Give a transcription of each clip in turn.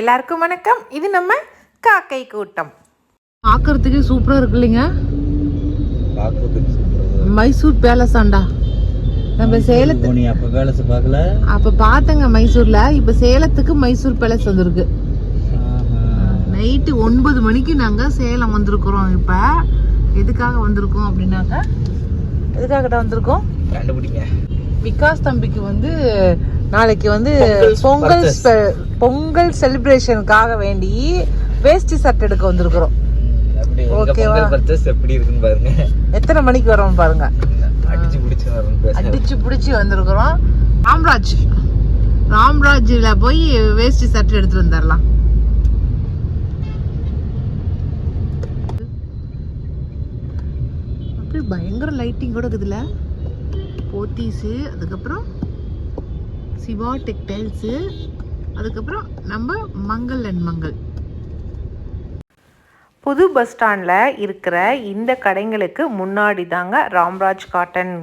எல்லாருக்கும் வணக்கம். இது நம்ம காக்கை கூட்டம். பார்க்கறதுக்கே சூப்பரா இருக்கு இல்லைங்க? பார்க்கறதுக்கு சூப்பரா மைசூர் பேலஸ் ஆண்டா. நம்ம சேலத்து அப்ப வேலை பார்க்கல? அப்ப பார்த்தங்க மைசூர்ல. இப்ப சேலத்துக்கு மைசூர் பேலஸ் வந்திருக்கு. நைட்டு ஒன்பது மணிக்கு நாங்க சேலம் வந்திருக்கிறோம் இப்ப. எதுக்காக வந்திருக்கோம் அப்படின்னாக்க எதுக்காகடா வந்திருக்கோம்? கண்டுபிடிங்க. விகாஸ் தம்பிக்கு வந்து நாளைக்கு வந்து பொங்கல் பொங்கல் செலிப்ரேஷனுக்காக வேண்டி வேஷ்டி சட்டை எடுக்க வந்திருக்கிறோம். அப்படி ஓகேவா? எப்படி இருக்குன்னு பாருங்க. எத்தனை மணிக்கு வரோம் பாருங்க. அடிச்சு பிடிச்சு பேசுங்க. அடிச்சு பிடிச்சி வந்திருக்கிறோம். ராம்ராஜ் ராம்ராஜ்ல போய் வேஷ்டி சட்டை எடுத்துட்டு வந்துடலாம் அப்படியே பயங்கர லைட்டிங் கூட இருக்குதுல்ல? போத்தீஸு அதுக்கப்புறம் சிவா டெக்டைல்ஸு. அதுக்கப்புறம் நம்ம மங்கள் அண்ட் மங்கள். புது பஸ் ஸ்டாண்டில் இருக்கிற இந்த கடைங்களுக்கு முன்னாடி தாங்க ராம்ராஜ் காட்டன்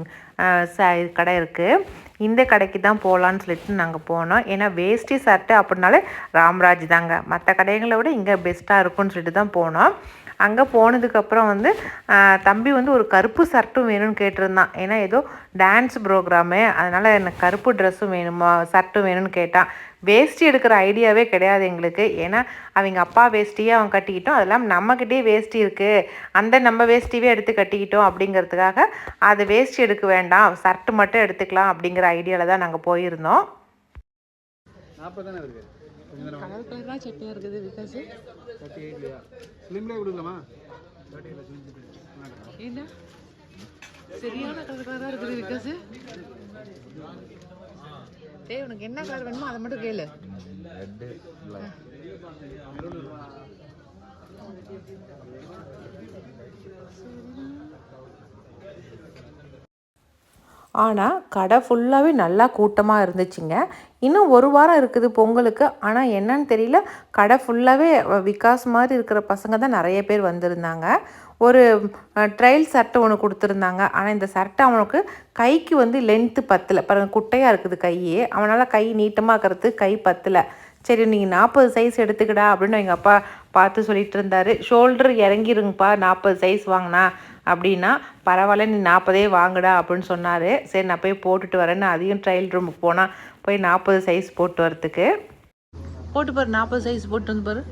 ச- கடை இருக்குது இந்த கடைக்கு தான் போகலான்னு சொல்லிட்டு நாங்கள் போனோம். ஏன்னா வேஷ்டி சட்டை அப்படின்னாலே ராம்ராஜ் தாங்க. மற்ற கடைகளை விட இங்கே பெஸ்ட்டாக இருக்கும்னு சொல்லிட்டு தான் போனோம். அங்கே போனதுக்கப்புறம் வந்து தம்பி வந்து ஒரு கருப்பு சர்ட்டும் வேணும்னு கேட்டிருந்தான். ஏன்னா ஏதோ டான்ஸ் ப்ரோக்ராமு அதனால் எனக்கு கருப்பு ட்ரெஸ்ஸும் வேணுமா சர்ட்டும் வேணும்னு கேட்டான். வேஷ்டி எடுக்கிற ஐடியாவே கிடையாது எங்களுக்கு. ஏன்னா அவங்க அப்பா வேஷ்டியே அவன் கட்டிக்கிட்டோம். அதெல்லாம் நம்மக்கிட்டே வேஷ்டி இருக்குது அந்த நம்ம வேஷ்டியே எடுத்து கட்டிக்கிட்டோம் அப்படிங்கிறதுக்காக அது வேஷ்டி எடுக்க வேண்டாம். சர்ட்டு மட்டும் எடுத்துக்கலாம் அப்படிங்கிற ஐடியாவில் தான் நாங்கள் போயிருந்தோம். கலர் கலராக சட்டையாக இருக்குது விகாஸ் என்ன சரியான கலர் கலராக இருக்குது விகாஸ் டேய் உனக்கு என்ன கலர் வேணுமோ அதை மட்டும் கேளு. ஆனால் கடை ஃபுல்லாகவே நல்லா கூட்டமாக இருந்துச்சுங்க. இன்னும் ஒரு வாரம் இருக்குது பொங்கலுக்கு. ஆனால் என்னன்னு தெரியல. கடை ஃபுல்லாகவே விகாஸ் மாதிரி இருக்கிற பசங்க தான் நிறைய பேர் வந்திருந்தாங்க. ஒரு ட்ரையல் சட்டை ஒன்று கொடுத்துருந்தாங்க. ஆனால் இந்த சட்டை அவனுக்கு கைக்கு வந்து லென்த்து பத்தலை. பாருங்கள் குட்டையாக இருக்குது கையே. அவனால் கை நீட்டமாக இருக்கிறது கை பத்தலை. சரி நீங்கள் நாற்பது சைஸ் எடுத்துக்கடா அப்படின்னு எங்கள் அப்பா பார்த்து சொல்லிட்டு இருந்தார். ஷோல்டர் இறங்கிருங்கப்பா நாற்பது சைஸ் வாங்கினா. அப்படின்னா பரவாயில்ல நீ நாற்பதே வாங்குடா அப்படின்னு சொன்னார். சரி நான் போய் போட்டுட்டு வரேன்னு அதையும் ட்ரையல் ரூமுக்கு போனால் போய் நாற்பது சைஸ் போட்டு வரத்துக்கு போட்டு பாரு நாற்பது சைஸ் போட்டு வந்து பாரு.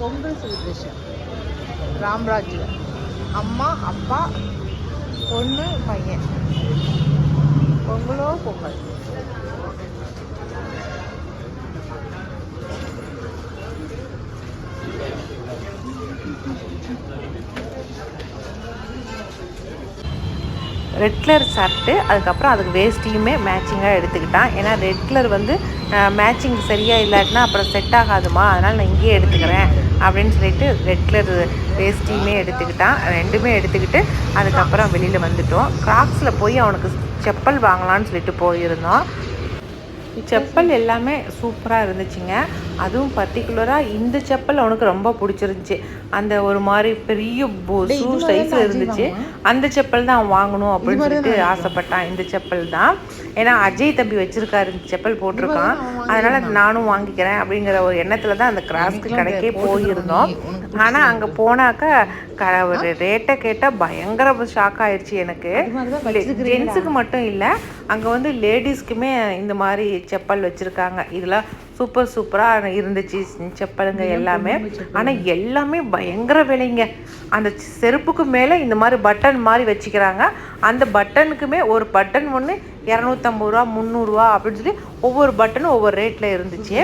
பொங்கல் செலிப்ரேஷன் ராம்ராஜ்ல அம்மா அப்பா பொண்ணு பையன். பொங்கலோ பொங்கல். ரெட் கலர் ஷர்ட்டு அதுக்கப்புறம் அதுக்கு வேஸ்டியுமே மேட்சிங்காக எடுத்துக்கிட்டான். ஏன்னா ரெட் கலர் வந்து மேட்சிங் சரியாக இல்லாட்டினா அப்புறம் செட் ஆகாதுமா. அதனால் நான் இங்கேயே எடுத்துக்கிறேன் அப்படின்னு சொல்லிட்டு ரெட் கலர் வேஸ்டியுமே எடுத்துக்கிட்டான். ரெண்டுமே எடுத்துக்கிட்டு அதுக்கப்புறம் வெளியில் வந்துட்டோம். கிராக்ஸில் போய் அவனுக்கு செப்பல் வாங்கலாம்னு சொல்லிட்டு போயிருந்தோம். செப்பல் எல்லாமே சூப்பராக இருந்துச்சுங்க. அதுவும் பர்டிகுலராக இந்த செப்பல் அவனுக்கு ரொம்ப பிடிச்சிருந்துச்சி. அந்த ஒரு மாதிரி பெரிய ஷூ சைஸில் இருந்துச்சு. அந்த செப்பல் தான் அவன் வாங்கணும் அப்படின்னு சொல்லிட்டு ஆசைப்பட்டான். இந்த செப்பல் தான். ஏன்னா அஜய் தம்பி வச்சிருக்காரு இந்த செப்பல் போட்டிருக்கான். அதனால நானும் வாங்கிக்கிறேன் அப்படிங்கிற ஒரு எண்ணத்துல தான் அந்த கிராஸ்க்கு கடைக்கே போயிருந்தோம். ஆனால் அங்கே போனாக்கா க ஒரு ரேட்டை கேட்டால் பயங்கர ஷாக் ஆயிடுச்சு எனக்கு. ஜென்ஸுக்கு மட்டும் இல்லை அங்கே வந்து லேடிஸ்க்குமே இந்த மாதிரி செப்பல் வச்சுருக்காங்க. இதெல்லாம் சூப்பர் சூப்பராக இருந்துச்சு செப்பலுங்க எல்லாமே. ஆனால் எல்லாமே பயங்கர விலைங்க. அந்த செருப்புக்கு மேலே இந்த மாதிரி பட்டன் மாதிரி வச்சுக்கிறாங்க. அந்த பட்டனுக்குமே ஒரு பட்டன் ஒன்று இரநூத்தம்பது ரூபா முந்நூறுரூவா அப்படின்னு சொல்லி ஒவ்வொரு பட்டனும் ஒவ்வொரு ரேட்டில் இருந்துச்சு.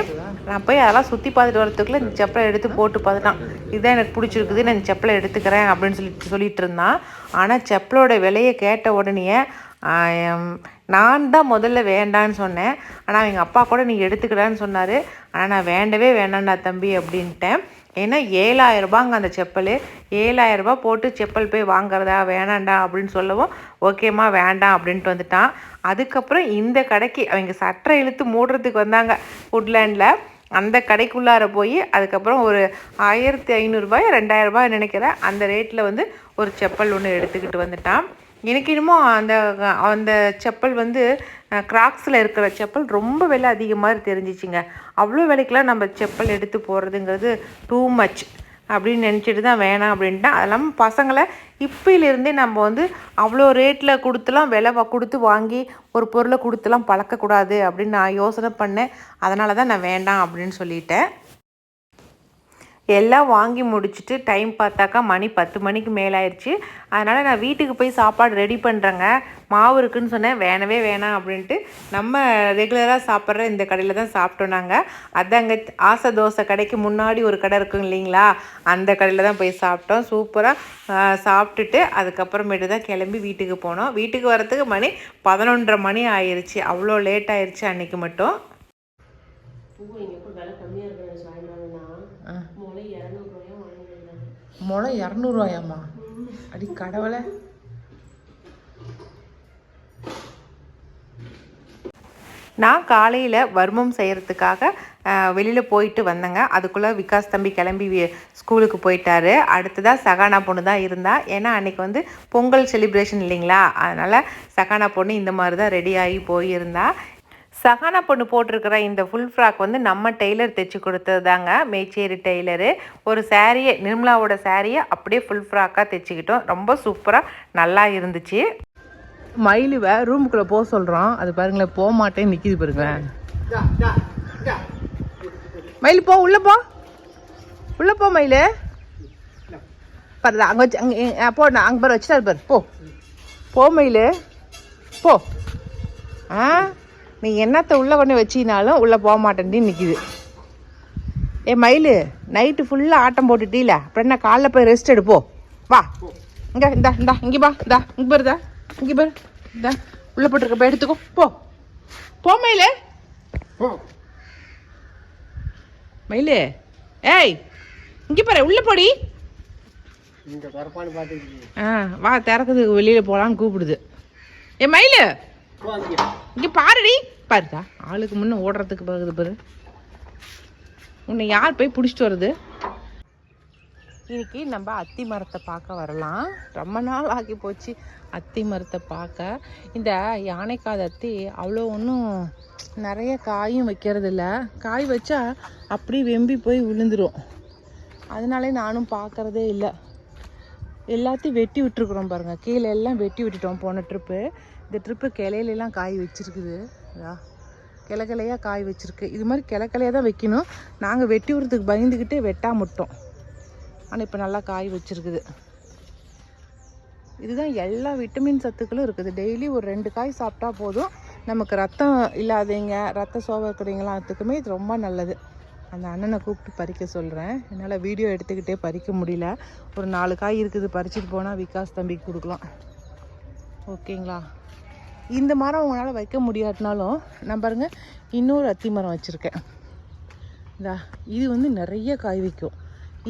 நான் போய் அதெல்லாம் சுற்றி பார்த்துட்டு வரத்துக்குள்ளே இந்த செப்பலை எடுத்து போட்டு பார்த்துட்டான் இதுதான் எனக்கு பிடிச்சிருக்குது நான் இந்த செப்பலை எடுத்துக்கிறேன் அப்படின்னு சொல்லிட்டு சொல்லிட்டு இருந்தான். ஆனால் செப்பலோட விலையை கேட்ட உடனே நான் தான் முதல்ல வேண்டான்னு சொன்னேன். ஆனால் எங்கள் அப்பா கூட நீ எடுத்துக்கிடான்னு சொன்னார். ஆனால் நான் வேண்டவே வேண்டாம்டா தம்பி அப்படின்ட்டேன். ஏன்னா ஏழாயிரம் ரூபாங்க அந்த செப்பல். ஏழாயிரரூபா போட்டு செப்பல் போய் வாங்குறதா? வேணாண்டா அப்படின்னு சொல்லவும் ஓகேம்மா வேண்டாம் அப்படின்ட்டு வந்துட்டான். அதுக்கப்புறம் இந்த கடைக்கு அவங்க சட்டை இழுத்து மூடுறதுக்கு வந்தாங்க ஃபுட்லேண்டில் அந்த கடைக்குள்ளார போய் அதுக்கப்புறம் ஒரு ஆயிரத்தி ஐநூறுரூபாய் ரெண்டாயிரரூபாய் நினைக்கிறேன் அந்த ரேட்டில் வந்து ஒரு செப்பல் ஒன்று எடுத்துக்கிட்டு வந்துட்டான். எனக்கு என்னமோ அந்த அந்த செப்பல் வந்து கிராக்ஸில் இருக்கிற செப்பல் ரொம்ப விலை அதிகமாக தெரிஞ்சிச்சுங்க. அவ்வளோ விலைக்கெலாம் நம்ம செப்பல் எடுத்து போகிறதுங்கிறது டூ மச் அப்படின்னு நினச்சிட்டு தான் வேணாம் அப்படின்ட்டு. அது இல்லாமல் பசங்களை இப்போலேருந்தே நம்ம வந்து அவ்வளோ ரேட்டில் கொடுத்துலாம் விலை கொடுத்து வாங்கி ஒரு பொருளை கொடுத்துலாம் பழக்கக்கூடாது அப்படின்னு நான் யோசனை பண்ணேன். அதனால தான் நான் வேண்டாம் அப்படின்னு சொல்லிட்டேன். எல்லாம் வாங்கி முடிச்சுட்டு டைம் பார்த்தாக்கா மணி பத்து மணிக்கு மேலாயிருச்சு. அதனால் நான் வீட்டுக்கு போய் சாப்பாடு ரெடி பண்ணுறேங்க மாவு இருக்குன்னு சொன்னேன். வேணவே வேணாம் அப்படின்ட்டு நம்ம ரெகுலராக சாப்பிட்ற இந்த கடையில் தான் சாப்பிட்டோம் நாங்கள் அதாங்க ஆசை தோசை கடைக்கு முன்னாடி ஒரு கடை இருக்குங்க இல்லைங்களா? அந்த கடையில் தான் போய் சாப்பிட்டோம். சூப்பராக சாப்பிட்டுட்டு அதுக்கப்புறமேட்டு தான் கிளம்பி வீட்டுக்கு போனோம். வீட்டுக்கு வரத்துக்கு மணி பதினொன்றரை மணி ஆயிடுச்சு அவ்வளோ லேட் ஆயிடுச்சு அன்றைக்கி மட்டும். முளை இரநூறுவாயாம்மா. அடி கடவுளை. நான் காலையில் வர்மம் செய்கிறதுக்காக வெளியில் போயிட்டு வந்தேங்க. அதுக்குள்ளே விகாஸ் தம்பி கிளம்பி ஸ்கூலுக்கு போயிட்டாரு. அடுத்ததாக சகானா பொண்ணு தான் இருந்தா. ஏன்னா அன்னைக்கு வந்து பொங்கல் செலிப்ரேஷன் இல்லைங்களா? அதனால் சகானா பொண்ணு இந்த மாதிரி தான் ரெடி ஆகி போயிருந்தா. சகானா பொண்ணு போட்டிருக்கிற இந்த ஃபுல் ஃப்ராக் வந்து நம்ம டெய்லர் தைச்சி கொடுத்தது தாங்க மேச்சேரி டெய்லரு. ஒரு சாரியை நிர்மலாவோட சாரியை அப்படியே ஃபுல் ஃப்ராக்காக தைச்சிக்கிட்டோம். ரொம்ப சூப்பராக நல்லா இருந்துச்சு. மயிலுவை ரூமுக்குள்ளே போக சொல்கிறோம் அது பாருங்களேன் போக மாட்டேன் நிற்கிது பாருங்க. மயில் போ உள்ள போ. உள்ள போ மயிலு. பாரு அங்கே வச்சு அங்கே போ நான் அங்கே பாரு வச்சுட்டாரு பாரு. போ. போ மயிலு. போ. ஆ? நீ என்னத்த உள்ள கொண்டு வச்சினாலும் உள்ள போக மாட்டேன்டி நிக்குது. ஏ மயிலு நைட்டு ஃபுல்லாக ஆட்டம் போட்டுட்டீல. அப்புறம் என்ன காலைல போய் ரெஸ்ட் எடுப்போ வா. இங்க இந்தா இந்தா இங்கே பா இந்தா இங்கே பாருதா இங்கே பாரு இந்தா உள்ள போட்டுருக்க போய் எடுத்துக்கோ போ. போ மயிலு. மயிலு ஏய் இங்கே பாரு உள்ள போடி. ஆ வா திறக்கிறதுக்கு வெளியில போலான்னு கூப்பிடுது. ஏ மயிலு. இங்க பாருடி. பாருதா ஆளுக்கு முன்ன ஓடுறதுக்கு பாக்குது பாரு. உன்னை யார் போய் பிடிச்சிட்டு வருது இன்னைக்கு நம்ம அத்தி மரத்தை பார்க்க வரலாம். ரொம்ப நாள் ஆகி போச்சு அத்தி மரத்தை பார்க்க. இந்த யானைக்காத அத்தி அவ்வளோ ஒன்றும் நிறைய காயும் வைக்கிறதில்ல. காய் வச்சா அப்படி வெம்பி போய் விழுந்துரும். அதனாலே நானும் பார்க்கறதே இல்லை. எல்லாத்தையும் வெட்டி விட்டுருக்குறோம் பாருங்க. கீழே எல்லாம் வெட்டி விட்டுட்டோம் போன ட்ரிப்பு இந்த ட்ரிப்பு கிளையிலலாம் காய் வச்சுருக்குது. இதா கிளையாக காய் வச்சுருக்கு. இது மாதிரி கிளக்கிளையாக தான் வைக்கணும். நாங்கள் வெட்டி விடுறதுக்கு பயந்துக்கிட்டு வெட்டாமட்டோம் ஆனால் இப்போ நல்லா காய் வச்சுருக்குது. இதுதான் எல்லா விட்டமின் சத்துக்களும் இருக்குது. டெய்லி ஒரு ரெண்டு காய் சாப்பிட்டா போதும். நமக்கு ரத்தம் இல்லாதவங்க ரத்த சோகை இருக்கிறவங்களாத்துக்குமே இது ரொம்ப நல்லது. அந்த அண்ணனை கூப்பிட்டு பறிக்க சொல்கிறேன் என்னால் வீடியோ எடுத்துக்கிட்டே பறிக்க முடியல. ஒரு நாலு காய் இருக்குது. பறிச்சுட்டு போனால் விகாஸ் தம்பிக்கு கொடுக்கலாம். ஓகேங்களா? இந்த மரம் உங்களால் வைக்க முடியாட்டினாலும் நான் பாருங்க இன்னொரு அத்தி மரம் வச்சுருக்கேன். இந்தா இது வந்து நிறைய காய் வைக்கும்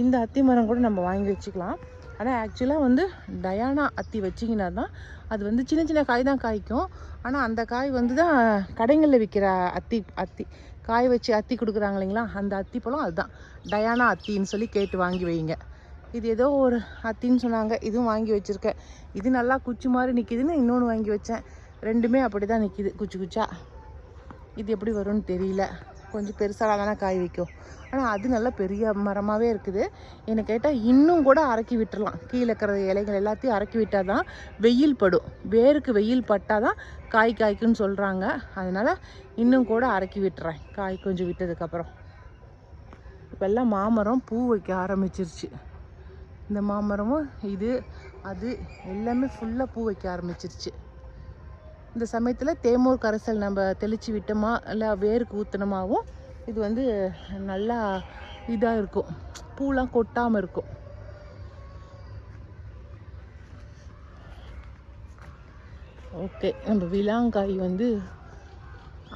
இந்த அத்தி மரம் கூட நம்ம வாங்கி வச்சுக்கலாம். ஆனால் ஆக்சுவலாக வந்து டயானா அத்தி வச்சிங்கன்னா தான் அது வந்து சின்ன சின்ன காய் தான் காய்க்கும். ஆனால் அந்த காய் வந்து தான் கடைங்களில் விற்கிற அத்தி அத்தி காய் வச்சு அத்தி கொடுக்குறாங்க இல்லைங்களா? அந்த அத்தி பழம் அதுதான். டயானா அத்தின்னு சொல்லி கேட்டு வாங்கி வைங்க. இது ஏதோ ஒரு அத்தின்னு சொன்னாங்க. இதுவும் வாங்கி வச்சுருக்கேன். இது நல்லா குச்சி மாதிரி நிற்கிதுன்னு இன்னொன்று வாங்கி வச்சேன். ரெண்டுமே அப்படி தான் நிற்கிது குச்சி குச்சா. இது எப்படி வரும்னு தெரியல. கொஞ்சம் பெருசாக தானே காய் வைக்கும். ஆனால் அது நல்லா பெரிய மரமாகவே இருக்குது. என்னை கேட்டால் இன்னும் கூட அறக்கி விட்டுறலாம். கீழே இருக்கிற இலைகள் எல்லாத்தையும் அறக்கி விட்டால் தான் வெயில் படும். வேருக்கு வெயில் பட்டால் தான் காய் காய்க்குன்னு சொல்கிறாங்க அதனால் இன்னும் கூட அறக்கி விட்டுறேன். காய் கொஞ்சம் விட்டதுக்கப்புறம். இப்போல்லாம் மாமரம் பூ வைக்க ஆரம்பிச்சிருச்சு. இந்த மாமரமும் இது அது எல்லாமே ஃபுல்லாக பூ வைக்க ஆரம்பிச்சிருச்சு. இந்த சமயத்தில் தேமூர் கரைசல் நம்ம தெளித்து விட்டோமா? இல்லை வேருக்கு ஊற்றினோமாவும் இது வந்து நல்லா இதாக இருக்கும். பூலாம் கொட்டாமல் இருக்கும். ஓகே நம்ம விலாங்காய் வந்து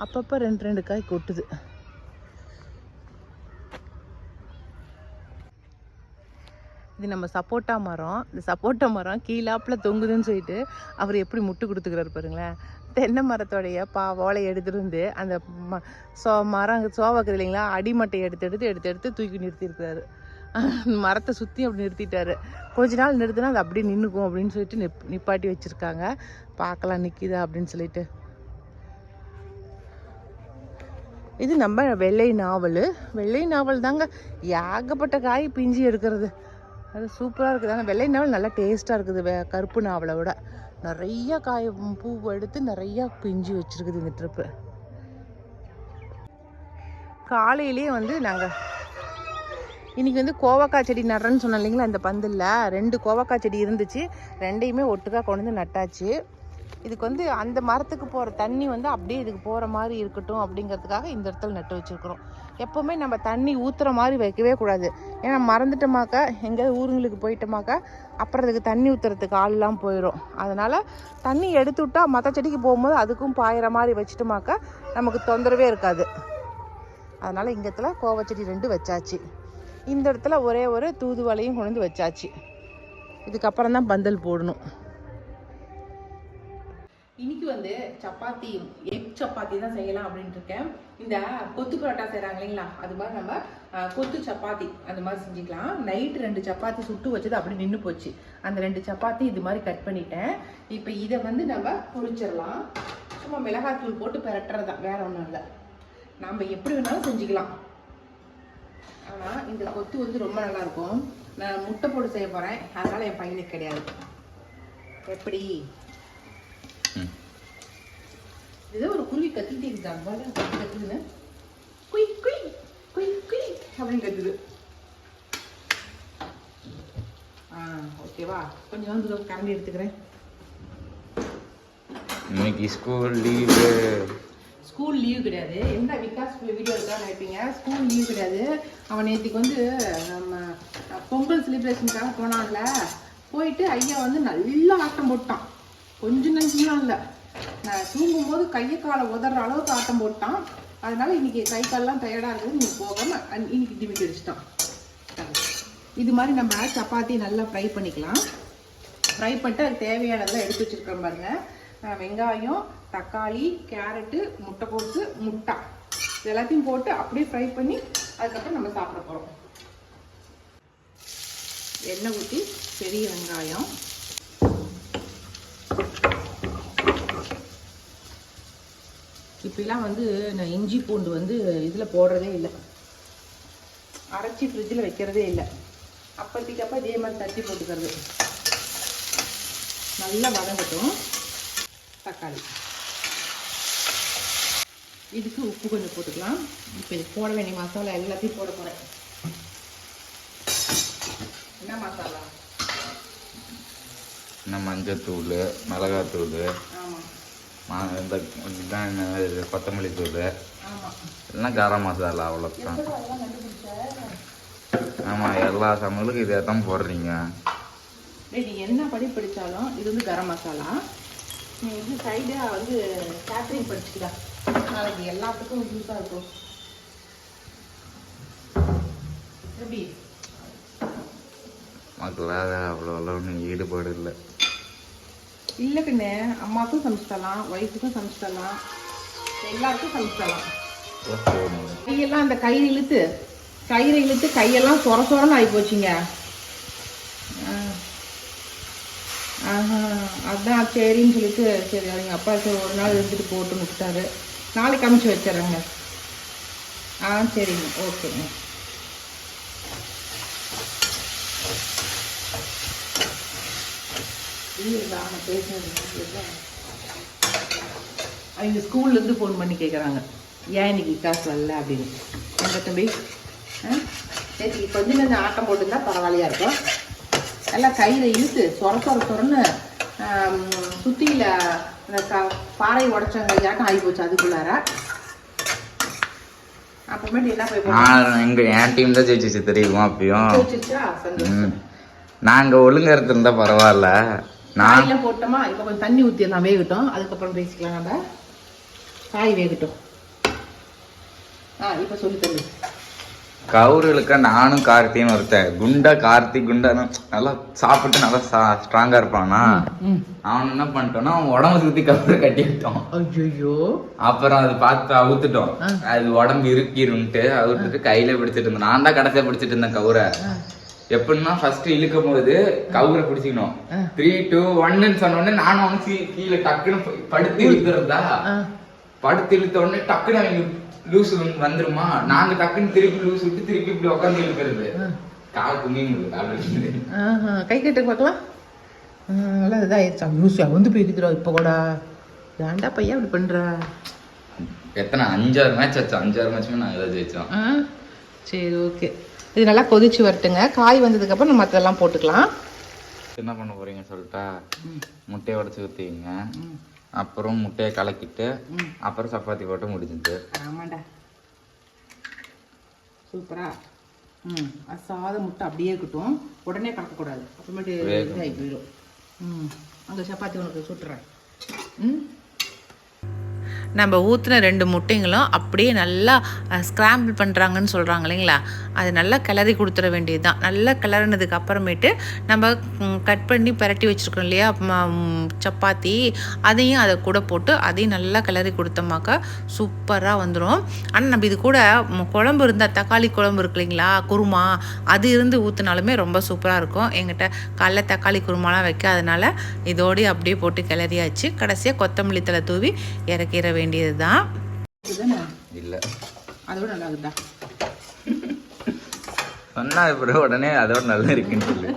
அப்பப்போ ரெண்டு ரெண்டு காய் கொட்டுது. இது நம்ம சப்போட்டா மரம். இந்த சப்போட்டா மரம் கீழாப்பில் தொங்குதுன்னு சொல்லிட்டு அவர் எப்படி முட்டு கொடுத்துக்கிறாரு பாருங்களேன். தென்னை மரத்தோடைய பா ஓலையை எடுத்துருந்து வந்து அந்த ம சோ மரம் சோவக்குது இல்லைங்களா? அடிமட்டையை எடுத்து எடுத்து எடுத்து எடுத்து தூக்கி நிறுத்தியிருக்கிறாரு. மரத்தை சுற்றி அப்படி நிறுத்திட்டாரு. கொஞ்ச நாள் நிறுத்தினா அது அப்படியே நின்றுக்கும் அப்படின்னு சொல்லிட்டு நிப் நிப்பாட்டி வச்சுருக்காங்க. பார்க்கலாம் நிற்கிதா அப்படின்னு சொல்லிட்டு. இது நம்ம வெள்ளை நாவல். வெள்ளை நாவல் தாங்க ஏகப்பட்ட காய் பிஞ்சு எடுக்கிறது. அது சூப்பராக இருக்குது. ஆனால் வெள்ளை நாவல் நல்லா டேஸ்ட்டாக இருக்குது. வே கருப்பு நாவலை விட. நிறையா காய் பூ எடுத்து நிறையா பிஞ்சு வச்சுருக்குது இந்த ட்ரிப்பு காலையிலேயே வந்து நாங்கள் இன்றைக்கி வந்து கோவக்காய் செடி நடுறேன்னு சொன்னேன் இல்லைங்களா இந்த பந்தலில். ரெண்டு கோவக்காய் செடி இருந்துச்சு. ரெண்டையுமே ஒட்டுக்கா கொண்டு வந்து நட்டாச்சு. இதுக்கு வந்து அந்த மரத்துக்கு போகிற தண்ணி வந்து அப்படியே இதுக்கு போகிற மாதிரி இருக்கட்டும் அப்படிங்கிறதுக்காக இந்த இடத்துல நட்டு வச்சுருக்குறோம். எப்போவுமே நம்ம தண்ணி ஊற்றுற மாதிரி வைக்கவே கூடாது. ஏன்னா மறந்துட்டோமாக்கா எங்கேயாவது ஊருங்களுக்கு போயிட்டோமாக்கா அப்புறம் அதுக்கு தண்ணி ஊற்றுறதுக்கு ஆள்லாம் போயிடும் அதனால் தண்ணி எடுத்து விட்டா மற்ற செடிக்கு போகும்போது அதுக்கும் பாயிற மாதிரி வச்சுட்டோமாக்கா நமக்கு தொந்தரவே இருக்காது. அதனால் இந்த இடத்துல கோவச்செடி ரெண்டு வச்சாச்சு. இந்த இடத்துல ஒரே ஒரு தூதுவலையும் கொண்டு வந்து வச்சாச்சு. இதுக்கப்புறம் தான் பந்தல் போடணும். இன்னைக்கு வந்து சப்பாத்தி எக் சப்பாத்தி தான் செய்யலாம் அப்படின்ட்டு இருக்கேன். இந்த கொத்து பரோட்டா செய்கிறாங்க இல்லைங்களா அது மாதிரி நம்ம கொத்து சப்பாத்தி அந்த மாதிரி செஞ்சுக்கலாம். நைட்டு ரெண்டு சப்பாத்தி சுட்டு வச்சது அப்படி நின்று போச்சு. அந்த ரெண்டு சப்பாத்தி இது மாதிரி கட் பண்ணிட்டேன். இப்போ இதை வந்து நம்ம பொரிச்சிடலாம். சும்மா மிளகாத்தூள் போட்டு பிரட்டுறது தான் வேற ஒன்றும் இல்லை. நம்ம எப்படி வேணாலும் செஞ்சுக்கலாம். ஆனால் இந்த கொத்து வந்து ரொம்ப நல்லா இருக்கும். நான் முட்டை போட்டு செய்ய போகிறேன் அதனால் என் பையனுக்கு கிடையாது. எப்படி? இது ஒரு குருவி கத்திட்டே இருக்குதா. பாரு கத்தி கத்துதுன்னு குய் குய் குய் குய் அப்படின்னு கத்துது. ஆ ஓகேவா கொஞ்சம் வந்து கரண்டி எடுத்துக்கிறேன். இன்னைக்கு ஸ்கூல் லீவு ஸ்கூல் லீவ் கிடையாது. எந்த விகாஸ் வீடியோ இருக்கா நினைப்பீங்க? ஸ்கூல் லீவ் கிடையாது. அவன் நேற்றுக்கு வந்து நம்ம பொங்கல் செலிப்ரேஷனுக்காக போனான்ல. போயிட்டு ஐயா வந்து நல்லா ஆட்டம் போட்டான். கொஞ்சம் நஞ்சலாம் இல்லை. நான் தூங்கும்போது கையை காலை உதற அளவுக்கு ஆட்டம் போட்டான். அதனால இன்னைக்கு கை காலெலாம் டயர்டாக இருக்குது. நீங்கள் போகாமல் அன்- இன்னைக்கு டிமிக்கி அடிச்சிட்டான். இது மாதிரி நம்ம சப்பாத்தி நல்லா ஃப்ரை பண்ணிக்கலாம். ஃப்ரை பண்ணிட்டு அது தேவையானதெல்லாம் எடுத்து வச்சிருக்கோம் பாருங்கள் வெங்காயம் தக்காளி கேரட்டு முட்டைக்கோசு முட்டை. இது எல்லாத்தையும் போட்டு அப்படியே ஃப்ரை பண்ணி அதுக்கப்புறம் நம்ம சாப்பிட போகிறோம் எண்ணெய் ஊற்றி பெரிய வெங்காயம். இப்பெல்லாம் வந்து நான் இஞ்சி பூண்டு வந்து இதில் போடுறதே இல்லை. அரைச்சி ஃப்ரிட்ஜில் வைக்கிறதே இல்லை. அப்போதைக்கு அப்போ இதே மாதிரி தட்டி போட்டுக்கிறது. நல்லா வதங்கட்டும். தக்காளி. இதுக்கு உப்பு கொஞ்சம் போட்டுக்கலாம். இப்போ இதுக்கு போட வேண்டிய மசாலா எல்லாத்தையும் போட போகிறேன் என்ன மசாலா? என்ன மஞ்சத்தூள் மிளகாத்தூள். ஆமாம் இந்த இதுதான் கொத்தமல்லி தூள். எல்லாம் கரம் மசாலா அவ்வளோதான் ஆமாம் எல்லா சமையலுக்கும் இதே தான் போடுறீங்க நீ என்ன படி படித்தாலும் இது வந்து கரம் மசாலா. நீ வந்து சைடாக வந்து கேட்ரிங் படிச்சுக்கிடா. நாளைக்கு எல்லாத்துக்கும் யூஸாக இருக்கும். எப்படி? மக்களாக அவ்வளோ ஒன்றும் ஈடுபாடு இல்லை. இல்லை கண்ணு அம்மாவுக்கும் சமைச்சு தரலாம் ஒய்ஃபுக்கும் சமைச்சு தரலாம் எல்லாருக்கும் சமைச்சு தரலாம் கையெல்லாம் அந்த கயிறு இழுத்து கயிறு இழுத்து கையெல்லாம் சொர சொரன்னு ஆகி போச்சுங்க. ஆ. ஆஹா அதான் சரின்னு சொல்லிட்டு சரி அவங்க அப்பா சரி ஒரு நாள் இருந்துட்டு போட்டு விட்டாரு நாளைக்கு அமைச்சு வச்சிடறேங்க. ஆ சரிங்க ஓகேங்க. அவங்க ஸ்கூல்லேருந்து ஃபோன் பண்ணி கேட்குறாங்க ஏன் இன்னைக்கு கிளாஸ் வரல? அப்படின்னு. எங்க தம்பி சரி கொஞ்சம் கொஞ்சம் ஆட்டம் போட்டுருந்தா பரவாயில்லையா இருக்கும். எல்லாம் கையில் இழுத்து சொர சொர சொரன்னு சுத்தியில் அந்த க- பாறை உடச்சவங்க யாட்டம் ஆகி போச்சு அதுக்குள்ளார. அப்புறமேட்டு என்ன போய் நான் எங்கள் என் டீம் தான் ஜெயிச்சிச்சு தெரியுமா அப்பயும்? நாங்கள் ஒழுங்கா எடுத்திருந்தா பரவாயில்ல. நான் காயில போட்டோமா? இப்போ கொஞ்சம் தண்ணி ஊற்றிடலாம் வேகட்டும். அதுக்கப்புறம் பேசிக்கலாம் நம்ம. காய் வேகட்டும். ஆ இப்போ சொல்லி தம்பி கவுருகளுக்க நானும் கார்த்தியும் ஒருத்தன் குண்டா கார்த்தி குண்டா நல்லா சாப்பிட்டு நல்லா ஸ்ட்ராங்கா இருப்பானா? அவன் என்ன பண்ணிட்டோம்னா அவன் உடம்பு சுத்தி கவுரு கட்டி விட்டோம் ஐயோ அப்புறம் அது பார்த்து அவுத்துட்டோம். அது உடம்பு இருக்கிருன்ட்டு அவுத்துட்டு கையில பிடிச்சிட்டு இருந்தேன் நான் தான் கடைசியா பிடிச்சிட்டு இருந்தேன் கவுரை எப்படின்னா ஃபர்ஸ்ட் இழுக்கும் போது கவுரை பிடிச்சிக்கணும். த்ரீ டூ ஒன்னு சொன்ன உடனே நானும் அவனும் கீ- கீழே டக்குன்னு படுத்து இழுத்துறதா? படுத்து இழுத்த உடனே டக்குன்னு அவங்க லூஸ் வந்துருமா? நாங்க டக்குன்னு திருப்பி லூஸ் விட்டு திருப்பி இப்படி உட்காந்து இழுக்கிறது. கால் கும்மி கால் கை கட்டு பார்க்கலாம் நல்லா இதாகிடுச்சா நியூஸ் வந்து போய்க்குதுடா இப்போ கூட ஏன்டா பையன் இப்படி பண்ற? எத்தனை அஞ்சாறு மேட்ச் ஆச்சு? அஞ்சாறு மேட்சுமே நான் ஏதாவது ஜெயிச்சோம். சரி ஓகே இது நல்லா கொதிச்சு வரட்டுங்க. காய் வந்ததுக்கப்புறம் நம்ம மற்றெல்லாம் போட்டுக்கலாம். என்ன பண்ண போறீங்க சொல்லிட்டா? முட்டையை உடச்சி ஊற்றிங்க அப்புறம் முட்டையை கலக்கிட்டு அப்புறம் சப்பாத்தி போட்டு முடிஞ்சுது ஆமாண்டா. சூப்பரா. ம். சாதம் முட்டை அப்படியே இருக்கட்டும். உடனே கலக்கக்கூடாது. அப்புறமேட்டு. இதாகி போயிடும். ம். அங்கே சப்பாத்தி உனக்கு சுட்டுறேன். ம்? நம்ம ஊற்றின ரெண்டு முட்டைங்களும் அப்படியே நல்லா ஸ்க்ராம்பிள் பண்ணுறாங்கன்னு சொல்கிறாங்க இல்லைங்களா? அது நல்லா கிளறி கொடுத்துட வேண்டியது தான் நல்லா கிளறினதுக்கு அப்புறமேட்டு நம்ம கட் பண்ணி பிரட்டி வச்சுருக்கோம் இல்லையா? சப்பாத்தி. அதையும் அதை கூட போட்டு அதையும் நல்லா கிளறி கொடுத்தோமாக்கா சூப்பராக வந்துடும் ஆனால் நம்ம இது கூட குழம்பு இருந்தால் தக்காளி குழம்பு இருக்கு இல்லைங்களா? குருமா. அது இருந்து ஊற்றினாலுமே ரொம்ப சூப்பராக இருக்கும். எங்கிட்ட காலைல தக்காளி குருமாலாம் வைக்காதனால இதோடய அப்படியே போட்டு கிளறியாச்சு. கடைசியாக கொத்தமல்லி தலை தூவி இறக்கிற வேண்டியது தான் இல்லை. அதோட நல்லா இருக்குதா சொன்னா அப்புறம் உடனே அதோட நல்லா இருக்குன்னு சொல்லு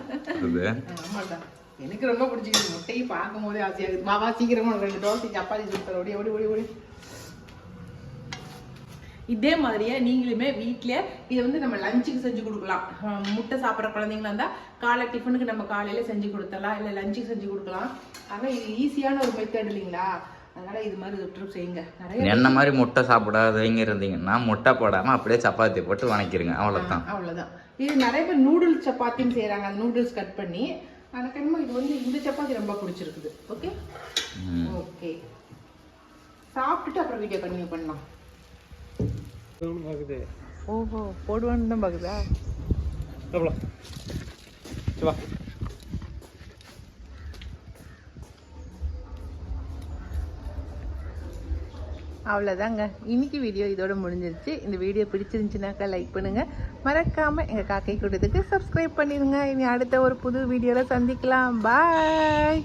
எனக்கு ரொம்ப பிடிச்சிருக்கு. முட்டையை பார்க்கும் போதே ஆசையாக இருக்குது மாவா சீக்கிரமா ரெண்டு தோசை சப்பாத்தி சுத்தர ஓடி ஓடி ஓடி ஓடி. இதே மாதிரியே நீங்களுமே வீட்டில் இதை வந்து நம்ம லஞ்சுக்கு செஞ்சு கொடுக்கலாம். முட்டை சாப்பிட்ற குழந்தைங்களா இருந்தால் காலை டிஃபனுக்கு நம்ம காலையில் செஞ்சு கொடுத்தலாம் இல்லை லஞ்சுக்கு செஞ்சு கொடுக்கலாம். ஆனால் இது ஈஸியான ஒரு மெத்தட் இல்லைங்களா? அதனால இது மாதிரி ஒரு செய்யுங்க. நிறைய என்ன மாதிரி முட்டை சாப்பிடாதவங்க இருந்தீங்கன்னா முட்டை போடாம அப்படியே சப்பாத்தி போட்டு வணக்கிருங்க. அவ்வளவுதான். அவ்வளோதான் இது நிறைய பேர் நூடுல்ஸ் சப்பாத்தின்னு செய்கிறாங்க அந்த நூடுல்ஸ் கட் பண்ணி எனக்கு என்னமோ இது வந்து இந்த சப்பாத்தி ரொம்ப பிடிச்சிருக்குது. ஓகே. ஓகே சாப்பிட்டுட்டு அப்புறம் வீடியோ கண்டினியூ பண்ணலாம். ஓஹோ போடுவான்னு தான் பார்க்குதா? அவ்வளோதாங்க இன்னைக்கு வீடியோ இதோட முடிஞ்சிருச்சு. இந்த வீடியோ பிடிச்சிருந்துச்சுனாக்கா லைக் பண்ணுங்க. மறக்காமல் எங்கள் காக்கை கூட்டத்துக்கு சப்ஸ்கிரைப் பண்ணிடுங்க இனி அடுத்த ஒரு புது வீடியோவில் சந்திக்கலாம். பாய்